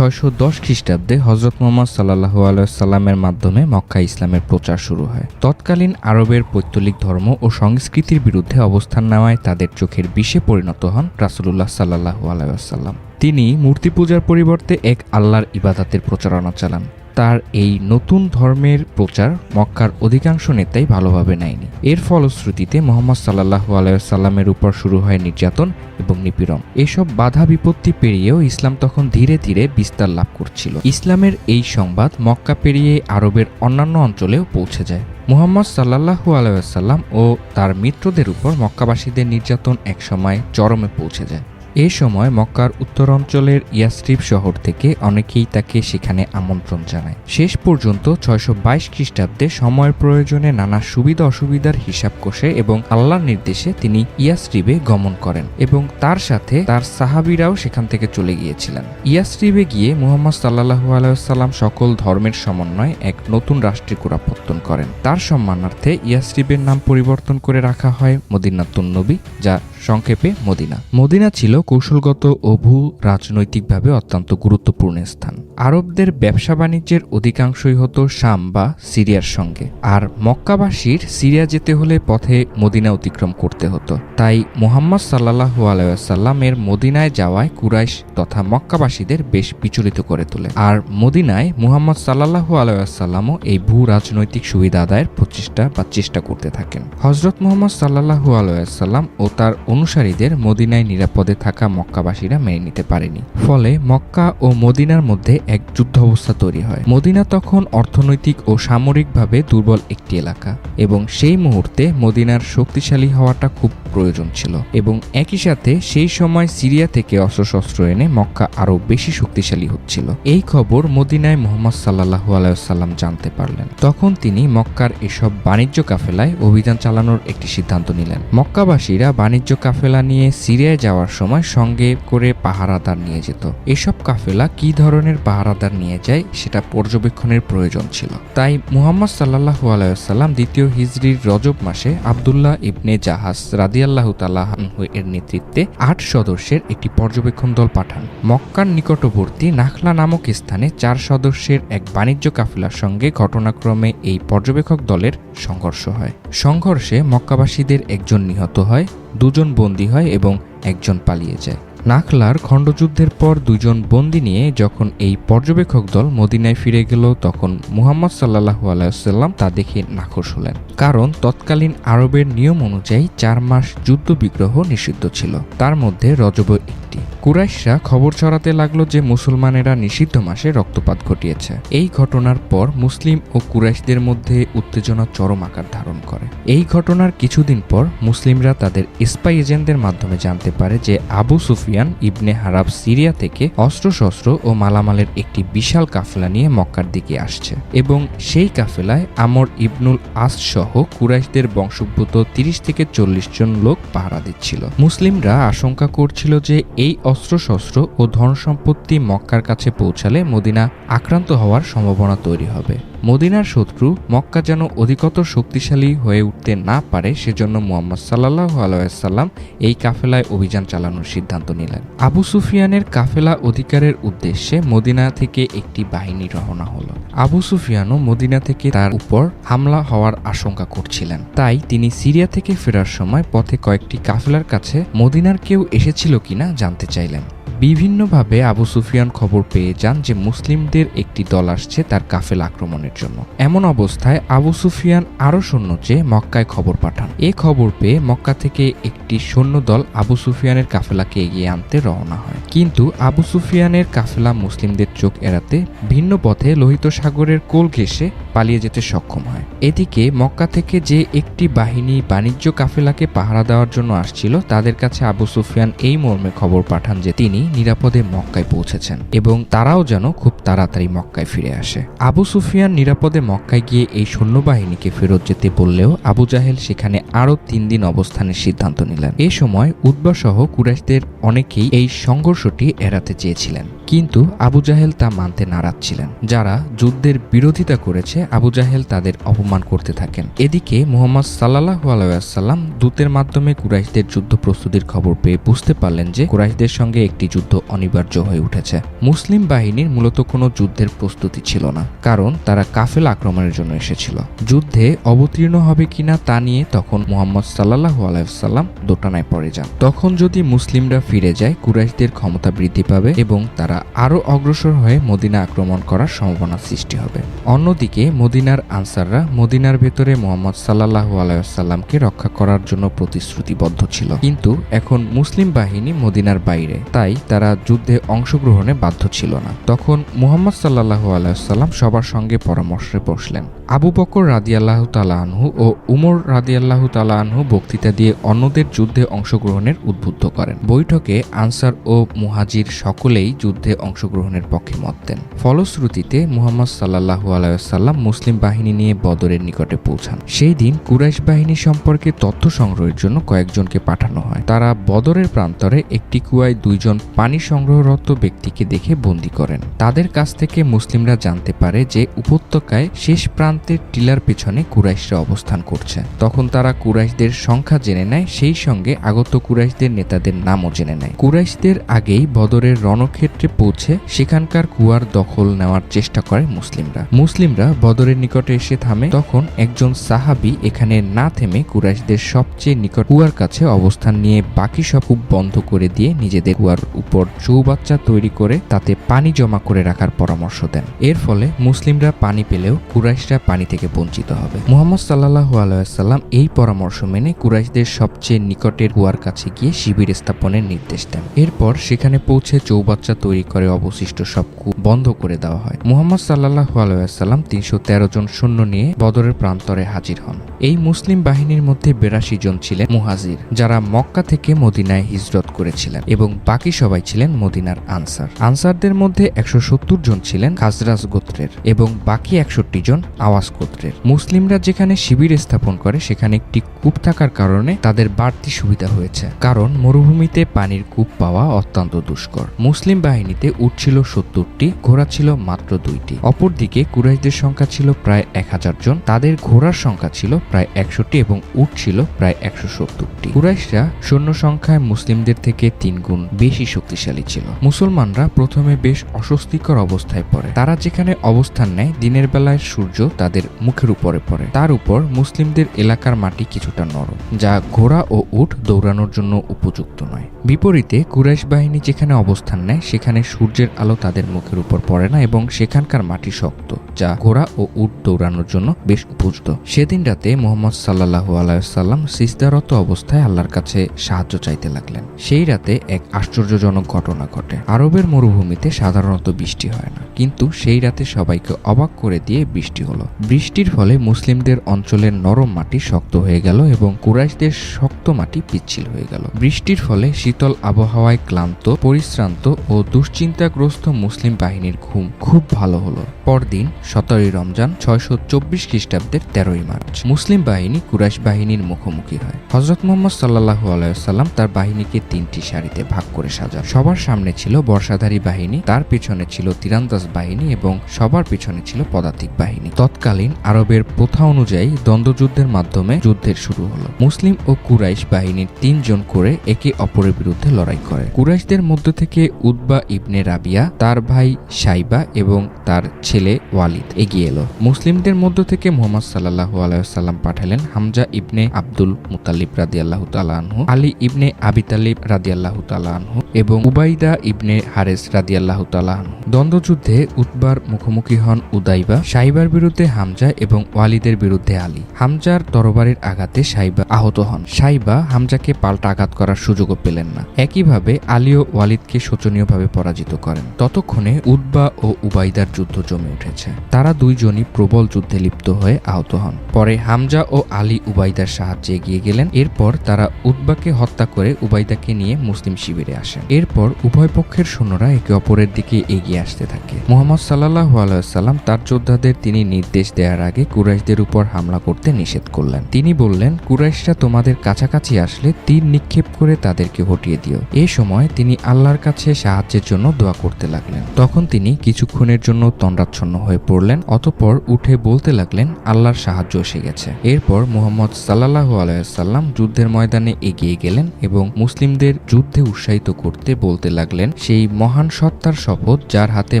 ছয়শো দশ খ্রিস্টাব্দে হজরত মোহাম্মদ সাল্লাহ আলাইসাল্লামের মাধ্যমে মক্কা ইসলামের প্রচার শুরু হয়। তৎকালীন আরবের পৈতলিক ধর্ম ও সংস্কৃতির বিরুদ্ধে অবস্থান নেওয়ায় তাদের চোখের বিষে পরিণত হন রাসুল্লাহ সাল্লাহ আলাইসাল্লাম তিনি মূর্তি পূজার পরিবর্তে এক আল্লাহর ইবাদাতের প্রচারণা চালান। তার এই নতুন ধর্মের প্রচার মক্কার অধিকাংশ নেতাই ভালোভাবে নেয়নি। এর ফলশ্রুতিতে মোহাম্মদ সাল্লাহ আলাইসাল্লামের উপর শুরু হয় নির্যাতন এবং নিপীড়ন। এসব বাধা বিপত্তি পেরিয়েও ইসলাম তখন ধীরে ধীরে বিস্তার লাভ করছিল। ইসলামের এই সংবাদ মক্কা পেরিয়ে আরবের অন্যান্য অঞ্চলেও পৌঁছে যায়। মুহাম্মদ সাল্লাহু আলাইসাল্লাম ও তার মিত্রদের উপর মক্কাবাসীদের নির্যাতন একসময় চরমে পৌঁছে যায়। এ সময় মক্কার উত্তরাঞ্চলের ইয়াসরিফ শহর থেকে অনেকেই তাকে সেখানে আমন্ত্রণ জানায়। শেষ পর্যন্ত ছয়শো বাইশ খ্রিস্টাব্দে সময়ের প্রয়োজনে নানা সুবিধা অসুবিধার হিসাব কষে এবং আল্লাহর নির্দেশে তিনি ইয়াসরিবে গমন করেন এবং তার সাথে তার সাহাবিরাও সেখান থেকে চলে গিয়েছিলেন। ইয়াসরিবে গিয়ে মুহাম্মদ সাল্লাহু আলাইসাল্লাম সকল ধর্মের সমন্বয়ে এক নতুন রাষ্ট্রে গোড়াপত্তন করেন। তার সম্মানার্থে ইয়াসরিবের নাম পরিবর্তন করে রাখা হয় মদিনাতুন্নবী যা সংক্ষেপে মদিনা। মদিনা ছিল কৌশলগত ও ভূ রাজনৈতিকভাবে অত্যন্ত গুরুত্বপূর্ণ স্থান। আরবদের ব্যবসা বাণিজ্যের অধিকাংশই হতো শাম বা সিরিয়ার সঙ্গে। আর মক্কাবাসীর সিরিয়া যেতে হলে পথে মদিনা অতিক্রম করতে হতো। তাই মোহাম্মদ সাল্লাহু আলাইসাল্লামের মদিনায় যাওয়ায় কুরাইশ তথা মক্কাবাসীদের বেশ বিচলিত করে তোলে। আর মদিনায় মুহাম্মদ সাল্লাহু আলাইসাল্লামও এই ভূ রাজনৈতিক সুবিধা আদায়ের প্রচেষ্টা বা চেষ্টা করতে থাকেন। হজরত মোহাম্মদ সাল্লাহু আলাইসাল্লাম ও তার অনুসারীদের মদিনায় নিরাপদে থাকা মক্কাবাসীরা মেনে নিতে পারেনি। ফলে মক্কা ও মদিনার মধ্যে এক যুদ্ধ অবস্থা তৈরি হয়। মদিনা তখন অর্থনৈতিক ও সামরিকভাবে দুর্বল একটি এলাকা এবং সেই মুহূর্তে মদিনার শক্তিশালী হওয়াটা খুব প্রয়োজন ছিল এবং একই সাথে সেই সময় সিরিয়া থেকে অস্ত্রশস্ত্র এনে মক্কা আরও বেশি শক্তিশালী হচ্ছিল। এই খবর মদিনায় মোহাম্মদ সাল্লাহু আলাইসাল্লাম জানতে পারলেন। তখন তিনি মক্কার এসব বাণিজ্য কাফেলায় অভিযান চালানোর একটি সিদ্ধান্ত নিলেন। মক্কাবাসীরা বাণিজ্য কাফেলা নিয়ে সিরিয়ায় যাওয়ার সময় সঙ্গে করে পাহারাদার নিয়ে যেত। এসব কাফেলা কি ধরনের পাহারাদার নিয়ে যায় সেটা পর্যবেক্ষণের প্রয়োজন ছিল। তাই মুহাম্মদ সাল্লাহু আলাইসাল্লাম দ্বিতীয় হিজরির রজব মাসে আবদুল্লাহ ইবনে জাহাজ রাদিয়াল্লাহ তালাহ এর নেতৃত্বে আট সদস্যের একটি পর্যবেক্ষণ দল পাঠান। মক্কার নিকটবর্তী নাখলা নামক স্থানে চার সদস্যের এক বাণিজ্য কাফেলার সঙ্গে ঘটনাক্রমে এই পর্যবেক্ষক দলের সংঘর্ষ হয়। সংঘর্ষে মক্কাবাসীদের একজন নিহত হয়, দুজন বন্দী হয় এবং একজন পালিয়ে যায়। নাখলার খণ্ডযুদ্ধের পর দুজন বন্দি নিয়ে যখন এই পর্যবেক্ষক দল মদিনায় ফিরে গেল, তখন মুহাম্মদ সাল্লাহু আলাইসাল্লাম তা দেখে নাখোশ হলেন। কারণ তৎকালীন আরবের নিয়ম অনুযায়ী চার মাস যুদ্ধ বিগ্রহ নিষিদ্ধ ছিল। তার মধ্যে রজব একটি। কুরাইশরা খবর ছড়াতে লাগল যে মুসলমানেরা নিষিদ্ধ মাসে রক্তপাত ঘটিয়েছে। এই ঘটনার পর মুসলিম ও কুরাইশদের মধ্যে উত্তেজনা চরম আকার ধারণ করে। এই ঘটনার কিছুদিন পর মুসলিমরা তাদের স্পাই এজেন্টদের মাধ্যমে জানতে পারে যে Abu Sufyan ibn Harb Syria থেকে অস্ত্রশস্ত্র ও মালামালের একটি বিশাল কাফেলা নিয়ে মক্কার দিকে আসছে এবং সেই কাফেলায় আমর ইবনুল আস সহ কুরাইশদের বংশোদ্ভূত তিরিশ থেকে চল্লিশ জন লোক পাহারা দিচ্ছিল। মুসলিমরা আশঙ্কা করছিল যে এই অস্ত্রশস্ত্র ও ধন সম্পত্তি মক্কার কাছে পৌঁছালে মদিনা আক্রান্ত হওয়ার সম্ভাবনা তৈরি হবে। মদিনার শত্রু মক্কা যেন অধিকতর শক্তিশালী হয়ে উঠতে না পারে, সেজন্য মোহাম্মদ সাল্লাহ আলাইসাল্লাম এই কাফেলায় অভিযান চালানোর সিদ্ধান্ত নিলেন। আবু সুফিয়ানের কাফেলা অধিকারের উদ্দেশ্যে মদিনা থেকে একটি বাহিনী রওনা হলো। আবু সুফিয়ানও মদিনা থেকে তার উপর হামলা হওয়ার আশঙ্কা করছিলেন। তাই তিনি সিরিয়া থেকে ফেরার সময় পথে কয়েকটি কাফেলার কাছে মদিনার কেউ এসেছিল কিনা জানতে চাইলেন। বিভিন্নভাবে আবু সুফিয়ান খবর পেয়ে যান যে মুসলিমদের একটি দল আসছে তার কাফেল আক্রমণের জন্য। এমন অবস্থায় আবু সুফিয়ান আরও সৈন্য চেয়ে মক্কায় খবর পাঠান। এ খবর পেয়ে মক্কা থেকে একটি সৈন্য দল আবু সুফিয়ানের কাফেলাকে এগিয়ে আনতে রওনা হয়। কিন্তু আবু সুফিয়ানের কাফেলা মুসলিমদের চোখ এড়াতে ভিন্ন পথে লোহিত সাগরের কোল ঘেঁষে পালিয়ে যেতে সক্ষম হয়। এদিকে মক্কা থেকে যে একটি বাহিনী বাণিজ্য কাফেলাকে পাহারা দেওয়ার জন্য আসছিল, তাদের কাছে আবু সুফিয়ান এই মর্মে খবর পাঠান যে তিনি নিরাপদে মক্কায় পৌঁছেছেন এবং তারাও যেন খুব তাড়াতাড়ি মক্কায় ফিরে আসে। আবু সুফিয়ান নিরাপদে মক্কায় গিয়ে এই সৈন্যবাহিনীকে ফেরত যেতে বললেও আবু জাহেল সেখানে আরও তিন দিন অবস্থানের সিদ্ধান্ত নিলেন। এ সময় উদ্বাসহ কুরাইশদের অনেকেই এই সংঘর্ষটি এড়াতে চেয়েছিলেন। কিন্তু আবু জাহেল তা মানতে নারাজ ছিলেন। যারা যুদ্ধের বিরোধিতা করেছে, আবু জাহেল তাদের অপমান করতে থাকেন। এদিকে মোহাম্মদ সাল্লাহ আলাইসাল্লাম দূতের মাধ্যমে কুরাইশদের যুদ্ধ প্রস্তুতির খবর পেয়ে বুঝতে পারলেন যে কুরাইশদের সঙ্গে একটি যুদ্ধ অনিবার্য হয়ে উঠেছে। মুসলিম বাহিনীর মূলত কোনো যুদ্ধের প্রস্তুতি ছিল না, কারণ তারা কাফেল আক্রমণের জন্য এসেছিল। যুদ্ধে অবতীর্ণ হবে কিনা তা নিয়ে তখন মোহাম্মদ সাল্লাহ আলাইসাল্লাম দোটানায় পড়ে যান। তখন যদি মুসলিমরা ফিরে যায়, কুরাইশদের ক্ষমতা বৃদ্ধি পাবে এবং তারা আরও অগ্রসর হয়ে মদিনা আক্রমণ করার সম্ভাবনা সৃষ্টি হবে। অন্যদিকে, মদিনার আনসাররা মদিনার ভেতরে মোহাম্মদ সাল্লাহ আলাইসাল্লামকে রক্ষা করার জন্য প্রতিশ্রুতিবদ্ধ ছিল। কিন্তু এখন মুসলিম বাহিনী মদিনার বাইরে, তাই তারা যুদ্ধে অংশগ্রহণে বাধ্য ছিল না। তখন মুহাম্মদ সাল্লাহ আলাইসাল্লাম সবার সঙ্গে পরামর্শে বসলেন। আবু বকর রাদিয়াল্লাহু তালা আনহু ও উমর রাদিয়াল্লাহু তালা আনহু বক্তৃতা দিয়ে অন্যদের যুদ্ধে অংশগ্রহণের উদ্বুদ্ধ করেন। বৈঠকে আনসার ও মুহাজির সকলেই যুদ্ধে অংশগ্রহণের পক্ষে মত দেন। ফলশ্রুতিতে মুহাম্মদ সাল্লাহু আলাইসাল্লাম মুসলিম বাহিনী নিয়ে বদরের নিকটে পৌঁছান। সেই দিন কুরাইশ বাহিনী সম্পর্কে তথ্য সংগ্রহের জন্য কয়েকজনকে পাঠানো হয়। তারা বদরের প্রান্তরে একটি কুয়ায় দুইজন পানি সংগ্রহরত ব্যক্তিকে দেখে বন্দি করেন। তাদের কাছ থেকে মুসলিমরা জানতে পারে যে উপত্যকায় শেষ প্রান্তের টিলার পেছনে কুরাইশরা অবস্থান করছে। তখন তারা কুরাইশদের সংখ্যা জেনে নেয়, সেই সঙ্গে আগত কুরাইশদের নেতাদের নামও জেনে নেয়। কুরাইশদের আগেই বদরের রণক্ষেত্রে পৌঁছে সেখানকার কুয়ার দখল নেওয়ার চেষ্টা করে মুসলিমরা। মুসলিমরা বদরের নিকটে এসে থামে, তখন একজন সাহাবি এখানে না থেমে কুরাইশদের সবচেয়ে নিকট কুয়ার কাছে অবস্থান নিয়ে বাকি সব কূপ বন্ধ করে দিয়ে নিজেদের কুয়ার উপর চৌবাচ্চা তৈরি করে তাতে পানি জমা করে রাখার পরামর্শ দেন। এর ফলে মুসলিমরা পানি পেলেও কুরাইশরা পানি থেকে বঞ্চিত হবে। মুহাম্মদ সাল্লাহু আলাইসাল্লাম এই পরামর্শ মেনে কুরাইশদের সবচেয়ে নিকটের কুয়ার কাছে গিয়ে শিবির স্থাপনের নির্দেশ দেন। এরপর সেখানে পৌঁছে চৌবাচ্চা তৈরি করে অবশিষ্ট সব কূপ বন্ধ করে দেওয়া হয়। মুহাম্মদ সাল্লাহু আলাইসাল্লাম তিনশো তেরো জন সৈন্য নিয়ে বদরের প্রান্তরে হাজির হন। এই মুসলিম বাহিনীর মধ্যে বেরাশি জন ছিলেন মুহাজির, যারা মক্কা থেকে মদিনায় হিজরত করেছিলেন এবং বাকি সবাই ছিলেন মদিনার আনসার। আনসারদের মধ্যে একশো সত্তর জন ছিলেন খাজরাজ গোত্রের এবং বাকি একষট্টি জন আওয়াজ গোত্রের। মুসলিমরা যেখানে শিবির স্থাপন করে, সেখানে একটি কূপ থাকার কারণে তাদের বাড়তি সুবিধা হয়েছে। কারণ মরুভূমিতে পানির কূপ পাওয়া অত্যন্ত দুষ্কর। মুসলিম বাহিনীতে উট ছিল সত্তরটি, ঘোড়া ছিল মাত্র দুইটি। অপরদিকে কুরাইশদের সংখ্যা ছিল প্রায় এক হাজার জন, তাদের ঘোড়ার সংখ্যা ছিল প্রায় একশোটি এবং উট ছিল প্রায় একশো সত্তরটি। কুরাইশরা সৈন্য সংখ্যায় মুসলিমদের থেকে তিন গুণ বেশি শক্তিশালী ছিল। মুসলমানরা প্রথমে বেশ অস্বস্তিকর অবস্থায় পড়ে। তারা যেখানে অবস্থান নেয়, দিনের বেলায় সূর্য তাদের মুখের উপরে পড়ে। তার উপর মুসলিমদের এলাকার মাটি কিছুটা নরম, যা ঘোড়া ও উট দৌড়ানোর জন্য উপযুক্ত নয়। বিপরীতে কুরাইশ বাহিনী যেখানে অবস্থান নেয়, সেখানে সূর্যের আলো তাদের মুখের উপর পড়ে না এবং সেখানকার মাটি শক্ত, যা ঘোড়া ও উট দৌড়ানোর জন্য বেশ উপযুক্ত। সেদিন রাতে মোহাম্মদ সাল্লাহু আলাইসাল্লাম সিজদারত অবস্থায় আল্লাহর কাছে সাহায্য চাইতে লাগলেন। সেই রাতে এক আশ্চর্যজনক ঘটনা ঘটে। আরবের মরুভূমিতে সাধারণত বৃষ্টি হয় না, কিন্তু সেই রাতে সবাইকে অবাক করে দিয়ে বৃষ্টি হলো। বৃষ্টির ফলে মুসলিমদের অঞ্চলের নরম মাটি শক্ত হয়ে গেল এবং কুরাইশদের শক্ত মাটি পিচ্ছিল হয়ে গেল। বৃষ্টির ফলে শীতল আবহাওয়ায় ক্লান্ত, পরিশ্রান্ত ও দুশ্চিন্তাগ্রস্ত মুসলিম বাহিনীর ঘুম খুব ভালো হলো। পরদিন সতেরোই রমজান ছয়শো চব্বিশ খ্রিস্টাব্দের তেরোই মার্চ। মুসলিম বাহিনী কুরাইশ বাহিনীর মুখোমুখি হয়। হজরত মোহাম্মদ সাল্লাহু আলাইসাল্লাম তার বাহিনীকে তিনটি সারিতে ভাগ করে সাজান। সবার সামনে ছিল বর্ষাধারী বাহিনী, তার পেছনে ছিল তীরান্দাজ বাহিনী এবং সবার পেছনে ছিল পদাতিক বাহিনী। তৎকালীন আরবের প্রথা অনুযায়ী দ্বন্দ্বযুদ্ধের মাধ্যমে যুদ্ধের শুরু হলো। মুসলিম ও কুরাইশ বাহিনীর তিনজন করে একে অপরের বিরুদ্ধে লড়াই করে। কুরাইশদের মধ্য থেকে উদ্বা ইবনে রাবিয়া, তার ভাই সাইবা এবং তার ছেলে ওয়ালিদ এগিয়ে এলো। মুসলিমদের মধ্য থেকে মোহাম্মদ সাল্লাহ আলাইসাল্লাম পাঠালেন হামজা ইবনে আব্দুল মুতালিব রাদি আল্লাহ আনহু, আলী ইবনে আবি তালিব রাদি আল্লাহ আনহু এবং উবাইদা ইবনে হারেস রাদি আল্লাহ আনহু। দ্বন্দ্বযুদ্ধে উদ্বার মুখোমুখি হন উদাইবা, সাইবার বিরুদ্ধে হামজা এবং ওয়ালিদের বিরুদ্ধে আলী। হামজার তরবারির আঘাতে সাইবা আহত হন। সাইবা হামজাকে পাল্টা আঘাত করার সুযোগও পেলেন না। একইভাবে আলী ও ওয়ালিদকে শোচনীয়ভাবে পরাজিত করেন। ততক্ষণে উদ্বা ও উবাইদার যুদ্ধ জমে উঠেছে। তারা দুইজনই প্রবল যুদ্ধে লিপ্ত হয়ে আহত হন। পরে হামজা ও আলী উবাইদার সাহায্যে এগিয়ে গেলেন। এরপর তারা উদ্বাকে হত্যা করে উবাইদাকে নিয়ে মুসলিম শিবিরে আসে আসেন এরপর উভয় পক্ষের সৈন্যরা একে অপরের দিকে এগিয়ে আসতে থাকে। মোহাম্মদ সাল্লাহ আলাইসাল্লাম তার যোদ্ধাদের তিনি নির্দেশ দেওয়ার আগে কুরাইশদের উপর হামলা করতে নিষেধ করলেন। তিনি বললেন, কুরাইশরা তোমাদের কাছাকাছি আসলে তীর নিক্ষেপ করে তাদেরকে হটিয়ে দিও। এই সময় তিনি আল্লাহর কাছে সাহায্যের জন্য দোয়া করতে লাগলেন। তখন তিনি কিছুক্ষণের জন্য তন্দ্রাচ্ছন্ন হয়ে পড়লেন, অতঃপর উঠে বলতে লাগলেন, আল্লাহর সাহায্য এসে গেছে। এরপর মোহাম্মদ সাল্লাহ আলাইসাল্লাম যুদ্ধের ময়দানে এগিয়ে গেলেন এবং মুসলিমদের যুদ্ধে উৎসাহিত করতে বলতে লাগলেন সেই মহান সত্তার শপথ যার হাতে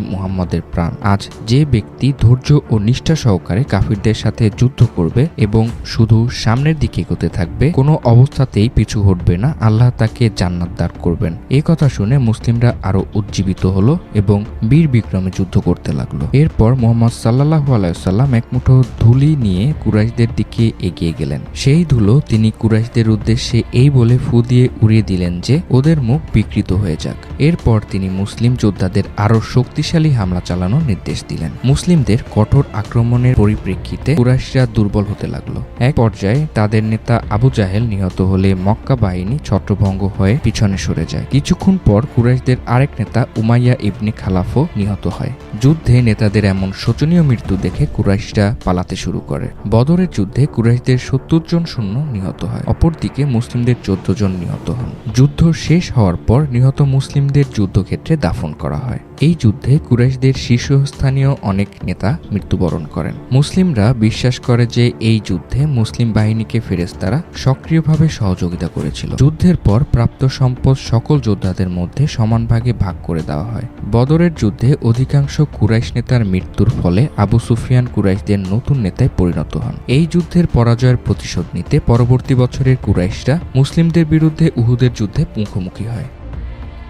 মুহাম্মদের প্রাণ। আজ যে ব্যক্তি ধৈর্য ও নিষ্ঠা সহকারে কাফিরদের সাথে যুদ্ধ করবে এবং শুধু সামনের দিকে এগোতে থাকবে, কোনো অবস্থাতেই পিছু হটবে না। আল্লাহ তাকে জান্নাত দান করবেন। এই কথা শুনে মুসলিমরা আরও উজ্জীবিত হলো এবং বীর বিক্রমে যুদ্ধ করতে লাগল। এরপর মোহাম্মদ সাল্লাহ আলাইসাল্লাম এক মুঠো ধুলি নিয়ে কুরাইশদের দিকে এগিয়ে গেলেন। সেই ধুলো তিনি কুরাইশদের উদ্দেশ্যে এই বলে ফু দিয়ে উড়িয়ে দিলেন যে, ওদের মুখ বিকৃত হয়ে যাক। এরপর তিনি মুসলিম যোদ্ধাদের আরও শক্তিশালী হামলা চালানোর নির্দেশ দিলেন। মুসলিমদের কঠোর আক্রমণের পরিপ্রেক্ষিতে কুরাইশরা দুর্বল হতে লাগল। এক পর্যায়ে তাদের নেতা আবু জাহেল নিহত হলে মক্কা বাহিনী ছত্রভঙ্গ হয়ে পিছনে সরে যায়। কিছুক্ষণ পর কুরাইশদের আরেক নেতা উমাইয়া ইবনে খালাফও নিহত হয়। যুদ্ধে নেতাদের এমন শোচনীয় মৃত্যু দেখে কুরাইশরা পালাতে শুরু করে। বদরের যুদ্ধে কুরাইশদের সত্তর জন সৈন্য নিহত হয়। অপরদিকে মুসলিমদের চোদ্দ জন নিহত হন। যুদ্ধ শেষ হওয়ার পর নিহত মুসলিমদের যুদ্ধক্ষেত্রে দাফন করা হয়। এই যুদ্ধে কুরাইশদের শীর্ষস্থানীয় অনেক নেতা মৃত্যুবরণ করেন। মুসলিমরা বিশ্বাস করে যে এই যুদ্ধে মুসলিম বাহিনীকে ফেরেস্তারা সক্রিয়ভাবে সহযোগিতা করেছিল। যুদ্ধের পর প্রাপ্ত সম্পদ সকল যোদ্ধাদের মধ্যে সমান ভাগে ভাগ করে দেওয়া হয়। বদরের যুদ্ধে অধিকাংশ কুরাইশ নেতার মৃত্যুর ফলে আবু সুফিয়ান কুরাইশদের নতুন নেতায় পরিণত হন। এই যুদ্ধের পরাজয়ের প্রতিশোধ নিতে পরবর্তী বছরের কুরাইশরা মুসলিমদের বিরুদ্ধে উহুদের যুদ্ধে মুখোমুখি হয়।